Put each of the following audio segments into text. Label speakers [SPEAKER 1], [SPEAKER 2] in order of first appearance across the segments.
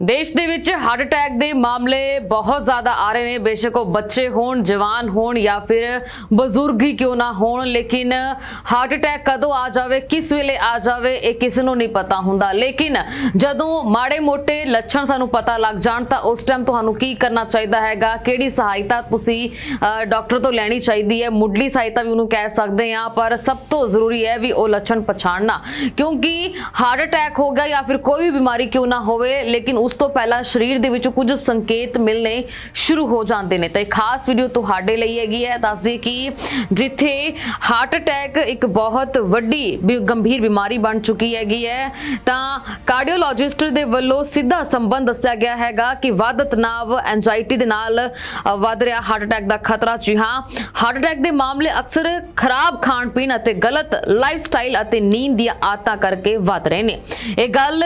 [SPEAKER 1] ਦੇਸ਼ ਦੇ ਵਿੱਚ ਹਾਰਟ ਅਟੈਕ ਦੇ ਮਾਮਲੇ ਬਹੁਤ ਜ਼ਿਆਦਾ ਆ ਰਹੇ ਨੇ। ਬੇਸ਼ੱਕ ਉਹ ਬੱਚੇ ਹੋਣ, ਜਵਾਨ ਹੋਣ ਜਾਂ ਫਿਰ ਬਜ਼ੁਰਗ ਹੀ ਕਿਉਂ ਨਾ ਹੋਣ। ਲੇਕਿਨ ਹਾਰਟ ਅਟੈਕ ਕਦੋਂ ਆ ਜਾਵੇ, ਕਿਸ ਵੇਲੇ ਆ ਜਾਵੇ, ਇਹ ਕਿਸੇ ਨੂੰ ਨਹੀਂ ਪਤਾ ਹੁੰਦਾ। ਲੇਕਿਨ ਜਦੋਂ ਮਾੜੇ ਮੋਟੇ ਲੱਛਣ ਸਾਨੂੰ ਪਤਾ ਲੱਗ ਜਾਣ, ਤਾਂ ਉਸ ਟਾਈਮ ਤੁਹਾਨੂੰ ਕੀ ਕਰਨਾ ਚਾਹੀਦਾ ਹੈਗਾ? ਕਿਹੜੀ ਸਹਾਇਤਾ ਤੁਸੀਂ ਡਾਕਟਰ ਤੋਂ ਲੈਣੀ ਚਾਹੀਦੀ ਹੈ? ਮੁੱਢਲੀ ਸਹਾਇਤਾ ਵੀ ਉਹਨੂੰ ਕਹਿ ਸਕਦੇ ਆ ਪਰ ਸਭ ਤੋਂ ਜ਼ਰੂਰੀ ਹੈ ਵੀ ਉਹ ਲੱਛਣ ਪਛਾਣਨਾ। ਕਿਉਂਕਿ ਹਾਰਟ ਅਟੈਕ ਹੋ ਗਿਆ ਜਾਂ ਫਿਰ ਕੋਈ ਵੀ ਬਿਮਾਰੀ ਕਿਉਂ ਨਾ ਹੋਵੇ, ਲੇਕਿਨ ਉਸ ਤੋਂ ਪਹਿਲਾਂ ਸਰੀਰ ਦੇ ਵਿੱਚ ਕੁਝ ਸੰਕੇਤ ਮਿਲਣੇ ਸ਼ੁਰੂ ਹੋ ਜਾਂਦੇ ਨੇ। ਤਾਂ ਇਹ ਖਾਸ ਵੀਡੀਓ ਤੁਹਾਡੇ ਲਈ ਹੈਗੀ ਹੈ। ਦੱਸਦੇ ਕਿ ਜਿੱਥੇ ਹਾਰਟ ਅਟੈਕ ਇੱਕ ਬਹੁਤ ਵੱਡੀ ਵੀ ਗੰਭੀਰ ਬਿਮਾਰੀ ਬਣ ਚੁੱਕੀ ਹੈਗੀ ਹੈ, ਤਾਂ ਕਾਰਡੀਓਲੋਜਿਸਟ ਦੇ ਵੱਲੋਂ ਸਿੱਧਾ ਸੰਬੰਧ ਦੱਸਿਆ ਗਿਆ ਹੈਗਾ ਕਿ ਵੱਧ ਤਣਾਅ ਐਂਜਾਇਟੀ ਦੇ ਨਾਲ ਵੱਧ ਰਿਹਾ ਹਾਰਟ ਅਟੈਕ ਦਾ ਖਤਰਾ। ਜੀ ਹਾਂ ਹਾਰਟ ਅਟੈਕ ਦੇ ਮਾਮਲੇ ਅਕਸਰ ਖਰਾਬ ਖਾਣ ਪੀਣ ਅਤੇ ਗਲਤ ਲਾਈਫ ਸਟਾਈਲ ਅਤੇ ਨੀਂਦ ਦੀਆਂ ਆਦਤਾਂ ਕਰਕੇ ਵੱਧ ਰਹੇ ਨੇ। ਇਹ ਗੱਲ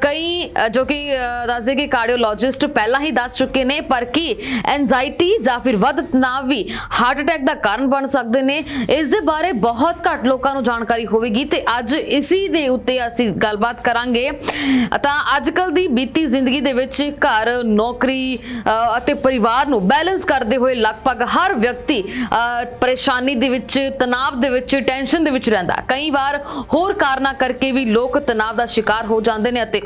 [SPEAKER 1] ਕਈ ਜੋ ਕਿ ਦੱਸਦੇ ਕਿ ਕਾਰਡੀਓਲੋਜਿਸਟ ਪਹਿਲਾਂ ਹੀ ਦੱਸ ਚੁੱਕੇ ਨੇ ਪਰ ਕੀ ਐਂਜ਼ਾਈਟੀ ਜਾਂ ਫਿਰ ਵੱਧ ਤਣਾਅ ਵੀ ਹਾਰਟ ਅਟੈਕ ਦਾ ਕਾਰਨ ਬਣ ਸਕਦੇ ਨੇ ਇਸ ਦੇ ਬਾਰੇ ਬਹੁਤ ਘੱਟ ਲੋਕਾਂ ਨੂੰ ਜਾਣਕਾਰੀ ਹੋਵੇਗੀ ਤੇ ਅੱਜ ਇਸੀ ਦੇ ਉੱਤੇ ਅਸੀਂ ਗੱਲਬਾਤ ਕਰਾਂਗੇ। ਤਾਂ ਅੱਜ ਕੱਲ ਦੀ ਬੀਤੀ ਜ਼ਿੰਦਗੀ ਦੇ ਵਿੱਚ ਘਰ ਨੌਕਰੀ ਅ, ਅਤੇ ਪਰਿਵਾਰ ਨੂੰ ਬੈਲੈਂਸ ਕਰਦੇ ਹੋਏ ਲਗਭਗ ਹਰ ਵਿਅਕਤੀ ਅ, ਪਰੇਸ਼ਾਨੀ ਦੇ ਵਿੱਚ ਤਣਾਅ ਦੇ ਵਿੱਚ ਟੈਨਸ਼ਨ ਦੇ ਵਿੱਚ ਰਹਿੰਦਾ। ਕਈ ਵਾਰ ਹੋਰ ਕਾਰਨਾਂ ਕਰਕੇ ਵੀ ਲੋਕ ਤਣਾਅ ਦਾ ਸ਼ਿਕਾਰ ਹੋ ਜਾਂਦੇ ਨੇ ਅਤੇ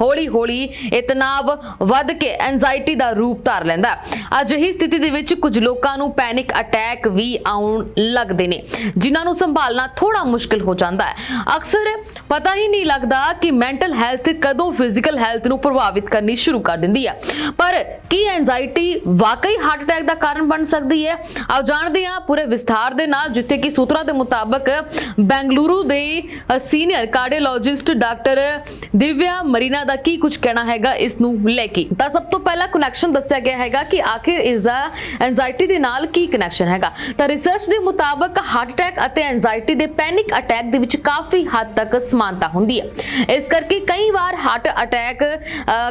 [SPEAKER 1] ਹੌਲੀ ਹੌਲੀ ਇਹ ਤਣਾਅ ਵੱਧ ਕੇ ਐਂਜਾਇਟੀ ਦਾ ਰੂਪ ਧਾਰ ਲੈਂਦਾ ਹੈ। ਅਜਿਹੀ ਸਥਿਤੀ ਦੇ ਵਿੱਚ ਕੁਝ ਲੋਕਾਂ ਨੂੰ ਪੈਨਿਕ ਅਟੈਕ ਵੀ ਆਉਣ ਲੱਗਦੇ ਨੇ, ਜਿਨ੍ਹਾਂ ਨੂੰ ਸੰਭਾਲਣਾ ਥੋੜਾ ਮੁਸ਼ਕਲ ਹੋ ਜਾਂਦਾ ਹੈ। ਅਕਸਰ ਪਤਾ ਹੀ ਨਹੀਂ ਲੱਗਦਾ ਕਿ ਮੈਂਟਲ ਹੈਲਥ ਕਦੋਂ ਫਿਜ਼ੀਕਲ ਹੈਲਥ ਨੂੰ ਪ੍ਰਭਾਵਿਤ ਕਰਨੀ ਸ਼ੁਰੂ ਕਰ ਦਿੰਦੀ ਹੈ। ਪਰ ਕੀ ਐਂਜਾਇਟੀ ਵਾਕਈ ਹਾਰਟ ਅਟੈਕ ਦਾ ਕਾਰਨ ਬਣ ਸਕਦੀ ਹੈ? ਆਓ ਜਾਣਦੇ ਹਾਂ ਪੂਰੇ ਵਿਸਥਾਰ ਦੇ ਨਾਲ, ਜਿੱਥੇ ਕਿ ਸੂਤਰਾਂ ਦੇ ਮੁਤਾਬਕ ਬੈਂਗਲੁਰੂ ਦੇ senior cardiologist doctor Divya Marina ਦਾ ਕੀ ਕੁਝ ਕਹਿਣਾ ਹੈਗਾ ਇਸ ਨੂੰ ਲੈ ਕੇ? ਤਾਂ ਸਭ ਤੋਂ ਪਹਿਲਾ ਕਨੈਕਸ਼ਨ ਦੱਸਿਆ ਗਿਆ ਹੈਗਾ ਕਿ ਆਖਿਰ ਇਸ ਦਾ ਐਂਜ਼ਾਈਟੀ ਦੇ ਨਾਲ ਕੀ ਕਨੈਕਸ਼ਨ ਹੈਗਾ? ਤਾਂ ਰਿਸਰਚ ਦੇ ਮੁਤਾਬਕ ਹਾਰਟ ਅਟੈਕ ਅਤੇ ਐਂਜ਼ਾਈਟੀ ਦੇ ਪੈਨਿਕ ਅਟੈਕ ਦੇ ਵਿੱਚ ਕਾਫੀ ਹੱਦ ਤੱਕ ਸਮਾਨਤਾ ਹੁੰਦੀ ਹੈ। ਇਸ ਕਰਕੇ ਕਈ ਵਾਰ ਹਾਰਟ ਅਟੈਕ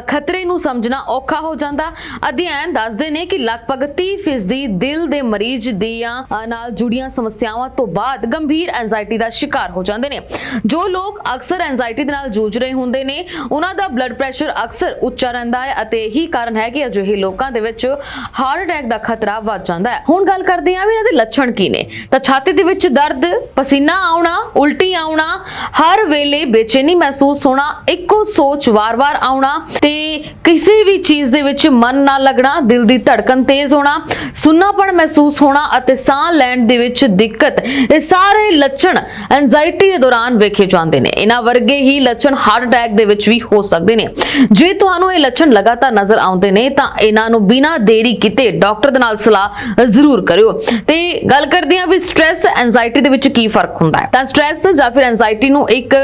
[SPEAKER 1] ਖਤਰੇ ਨੂੰ ਸਮਝਣਾ ਔਖਾ ਹੋ ਜਾਂਦਾ। ਅਧਿਐਨ ਦੱਸਦੇ ਨੇ ਕਿ ਲਗਭਗ 30% ਦਿਲ ਦੇ ਮਰੀਜ਼ ਦੀਆਂ ਨਾਲ ਜੁੜੀਆਂ ਸਮੱਸਿਆਵਾਂ ਤੋਂ ਬਾਅਦ ਗੰਭੀਰ ਐਂਜ਼ਾਈਟੀ ਦਾ ਸ਼ਿਕਾਰ ਹੋ ਜਾਂਦੇ ਨੇ। ਜੋ ਲੋਕ ਅਕਸਰ ਐਂਜਾਇਟੀ ਦੇ ਨਾਲ ਜੂਝ ਰਹੇ ਹੁੰਦੇ ਨੇ, ਉਹਨਾਂ ਦਾ ਬਲੱਡ ਪ੍ਰੈਸ਼ਰ ਅਕਸਰ ਉੱਚਾ ਰਹਿੰਦਾ ਹੈ ਅਤੇ ਇਹੀ ਕਾਰਨ ਹੈ ਕਿ ਅਜਿਹੇ ਲੋਕਾਂ ਦੇ ਵਿੱਚ ਹਾਰਟ ਅਟੈਕ ਦਾ ਖਤਰਾ ਵੱਧ ਜਾਂਦਾ ਹੈ। ਹੁਣ ਗੱਲ ਕਰਦੇ ਹਾਂ ਵੀ ਇਹਨਾਂ ਦੇ ਲੱਛਣ ਕੀ ਨੇ। ਤਾਂ ਛਾਤੀ ਦੇ ਵਿੱਚ ਦਰਦ, ਪਸੀਨਾ ਆਉਣਾ, ਉਲਟੀ ਆਉਣਾ, ਹਰ ਵੇਲੇ ਬੇਚੈਨੀ ਮਹਿਸੂਸ ਹੋਣਾ, ਇੱਕੋ ਸੋਚ ਵਾਰ-ਵਾਰ ਆਉਣਾ ਤੇ ਕਿਸੇ ਵੀ ਚੀਜ਼ ਦੇ ਵਿੱਚ ਮਨ ਨਾ ਲੱਗਣਾ, ਦਿਲ ਦੀ ਧੜਕਨ ਤੇਜ਼ ਹੋਣਾ, ਸੁੰਨਾਪਣ ਮਹਿਸੂਸ ਹੋਣਾ ਅਤੇ ਸਾਹ ਲੈਣ ਦੇ ਵਿੱਚ ਦਿੱਕਤ, ਇਹ ਸਾਰੇ ਲੱਛਣ ਐਂਜਾਇਟੀ ਦੇ ਦੌਰਾਨ ਵੇਖੇ ਜਾਂਦੇ ਨੇ। ਇਹਨਾਂ ਵਰਗੇ ਹੀ ਲੱਛਣ ਹਾਰਟ ਅਟੈਕ ਦੇ ਵਿੱਚ ਵੀ ਹੋ ਸਕਦੇ ਨੇ। ਜੇ ਤੁਹਾਨੂੰ ਇਹ ਲੱਛਣ ਲਗਾਤਾਰ ਨਜ਼ਰ ਆਉਂਦੇ ਨੇ, ਤਾਂ ਇਹਨਾਂ ਨੂੰ ਬਿਨਾਂ ਦੇਰੀ ਕੀਤੇ ਡਾਕਟਰ ਦੇ ਨਾਲ ਸਲਾਹ ਜ਼ਰੂਰ ਕਰਿਓ। ਤੇ ਗੱਲ ਕਰਦੇ ਹਾਂ ਵੀ ਸਟ्रेस ਐਂਜ਼ਾਇਟੀ ਦੇ ਵਿੱਚ ਕੀ ਫ਼ਰਕ ਹੁੰਦਾ ਹੈ। ਤਾਂ ਸਟ्रेस ਜਾਂ ਫਿਰ ਐਂਜ਼ਾਇਟੀ ਨੂੰ ਇੱਕ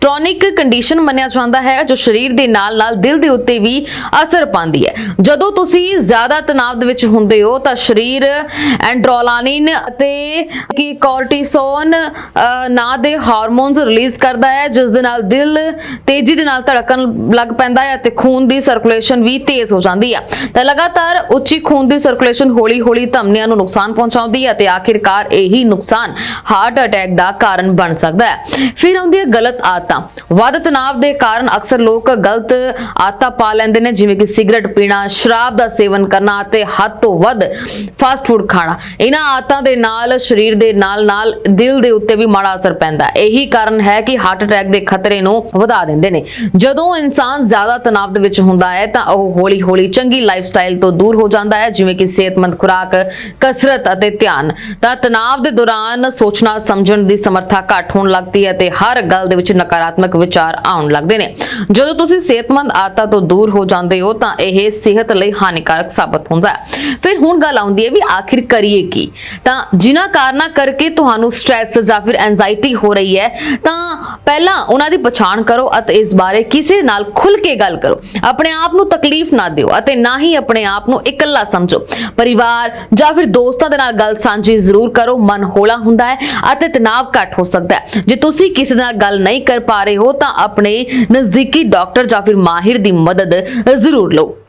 [SPEAKER 1] ਟ੍ਰੋਨਿਕ ਕੰਡੀਸ਼ਨ ਮੰਨਿਆ ਜਾਂਦਾ ਹੈ, ਜੋ ਸਰੀਰ ਦੇ ਨਾਲ ਨਾਲ ਦਿਲ ਦੇ ਉੱਤੇ ਵੀ ਅਸਰ ਪਾਉਂਦੀ ਹੈ। ਜਦੋਂ ਤੁਸੀਂ ਜ਼ਿਆਦਾ ਤਣਾਅ ਦੇ ਵਿੱਚ ਹੁੰਦੇ ਹੋ, ਤਾਂ ਸਰੀਰ ਐਂਡਰੋਲਾਨਿਨ ਅਤੇ ਕੀ ਕੋਰਟੀਸੋਨ ਨਾਂ ਦੇ ਹਾਰਮੋਨਸ ਰਿਲੀਜ਼ ਕਰਦਾ ਹੈ, ਜਿਸ ਦੇ ਨਾਲ ਦਿਲ ਤੇਜ਼ੀ ਦੇ ਨਾਲ ਧੜਕਣ ਲੱਗ ਪੈਂਦਾ ਹੈ ਅਤੇ ਖੂਨ ਦੀ ਸਰਕੂਲੇਸ਼ਨ ਵੀ ਤੇਜ਼ ਹੋ ਜਾਂਦੀ ਹੈ। ਤਾਂ ਲਗਾਤਾਰ ਉੱਚੀ ਖੂਨ ਦੀ ਸਰਕੂਲੇਸ਼ਨ ਹੌਲੀ-ਹੌਲੀ ਧਮਨੀਆਂ ਨੂੰ ਨੁਕਸਾਨ ਪਹੁੰਚਾਉਂਦੀ ਹੈ ਤੇ ਆਖਿਰਕਾਰ ਇਹੀ ਨੁਕਸਾਨ ਹਾਰਟ ਅਟੈਕ ਦਾ ਕਾਰਨ ਬਣ ਸਕਦਾ ਹੈ। ਫਿਰ ਆਉਂਦੀ ਹੈ ਗਲਤ ਆਦਤਾਂ। ਵੱਧ ਤਣਾਅ ਦੇ ਕਾਰਨ ਅਕਸਰ ਲੋਕ ਗਲਤ ਆਦਤਾਂ ਪਾ ਲੈਂਦੇ ਨੇ, ਜਿਵੇਂ ਕਿ ਸਿਗਰਟ ਪੀਣਾ, ਸ਼ਰਾਬ ਦਾ ਸੇਵਨ ਕਰਨਾ ਅਤੇ ਹੱਦ ਤੋਂ ਵੱਧ ਫਾਸਟ ਫੂਡ ਖਾਣਾ। ਇਹਨਾਂ ਆਦਤਾਂ ਦੇ ਨਾਲ ਸਰੀਰ ਦੇ ਨਾਲ-ਨਾਲ ਦਿਲ ਦੇ ਉੱਤੇ ਵੀ ਮਾੜਾ ਅਸਰ ਪੈਂਦਾ ਇਹੀ ਕਾਰਨ ਹੈ ਕਿ ਹਾਰਟ ਅਟੈਕ ਦੇ ਖਤਰੇ ਨੂੰ ਵਧਾ ਦਿੰਦੇ ਨੇ। ਜਦੋਂ ਇਨਸਾਨ ਜ਼ਿਆਦਾ ਤਣਾਅ ਦੇ ਵਿੱਚ ਹੁੰਦਾ ਹੈ ਤਾਂ ਉਹ ਹੌਲੀ-ਹੌਲੀ ਚੰਗੀ ਲਾਈਫ ਸਟਾਈਲ ਤੋਂ ਦੂਰ ਹੋ ਜਾਂਦਾ ਹੈ, ਜਿਵੇਂ ਕਿ ਸਿਹਤਮੰਦ ਖੁਰਾਕ, ਕਸਰਤ ਅਤੇ ਧਿਆਨ। ਤਾਂ ਤਣਾਅ ਦੇ ਦੌਰਾਨ ਸੋਚਣਾ, ਸਮਝਣ ਦੀ ਸਮਰੱਥਾ ਘੱਟ ਹੋਣ ਲੱਗਦੀ ਹੈ ਤੇ ਹਰ ਗੱਲ ਦੇ ਵਿੱਚ ਨਕਾਰਾਤਮਕ ਵਿਚਾਰ ਆਉਣ ਲੱਗਦੇ ਨੇ। ਜਦੋਂ ਤੁਸੀਂ ਸਿਹਤਮੰਦ ਆਦਤਾਂ ਤੋਂ ਦੂਰ ਹੋ ਜਾਂਦੇ ਹੋ, ਤਾਂ ਇਹ ਸਿਹਤ ਲਈ ਹਾਨੀਕਾਰਕ ਸਾਬਤ ਹੁੰਦਾ ਹੈ। ਫਿਰ ਹੁਣ ਗੱਲ ਆਉਂਦੀ ਹੈ ਵੀ ਆਖਿਰ ਕਰੀਏ ਕੀ? ਤਾਂ ਜਿਨ੍ਹਾਂ ਕਾਰਨਾਂ ਕਰਕੇ ਤੁਹਾਨੂੰ ਸਟ्रेस ਜਾਂ ਫਿਰ ਐਂਜ਼ਾਈਟੀ ਹੋ ਰਹੀ ਹੈ, ਤਾਂ ਪਹਿਲਾਂ ਉਹਨਾਂ ਦੀ ਪਛਾਣ ਕਰੋ ਅਤੇ ਇਸ ਬਾਰੇ ਕਿਸੇ ਨਾਲ ਖੁੱਲ ਕੇ ਗੱਲ ਕਰੋ। ਆਪਣੇ ਆਪ ਨੂੰ ਤਕਲੀਫ ਨਾ ਦਿਓ ਅਤੇ ਨਾ ਹੀ ਆਪਣੇ ਆਪ ਨੂੰ ਇਕੱਲਾ ਸਮਝੋ। ਪਰਿਵਾਰ ਜਾਂ ਫਿਰ ਦੋਸਤਾਂ ਦੇ ਨਾਲ ਗੱਲ ਸਾਂਝੀ ਜ਼ਰੂਰ ਕਰੋ, ਮਨ ਹੌਲਾ ਹੁੰਦਾ ਹੈ ਅਤੇ ਤਣਾਅ ਘੱਟ ਹੋ ਸਕਦਾ ਹੈ। ਜੇ ਤੁਸੀਂ ਕਿਸੇ ਨਾਲ ਗੱਲ ਨਹੀਂ ਕਰ ਪਾ ਰਹੇ ਹੋ ਤਾਂ ਆਪਣੇ ਨਜ਼ਦੀਕੀ ਡਾਕਟਰ ਜਾਂ ਫਿਰ ਮਾਹਿਰ ਦੀ ਮਦਦ ਜ਼ਰੂਰ ਲਓ।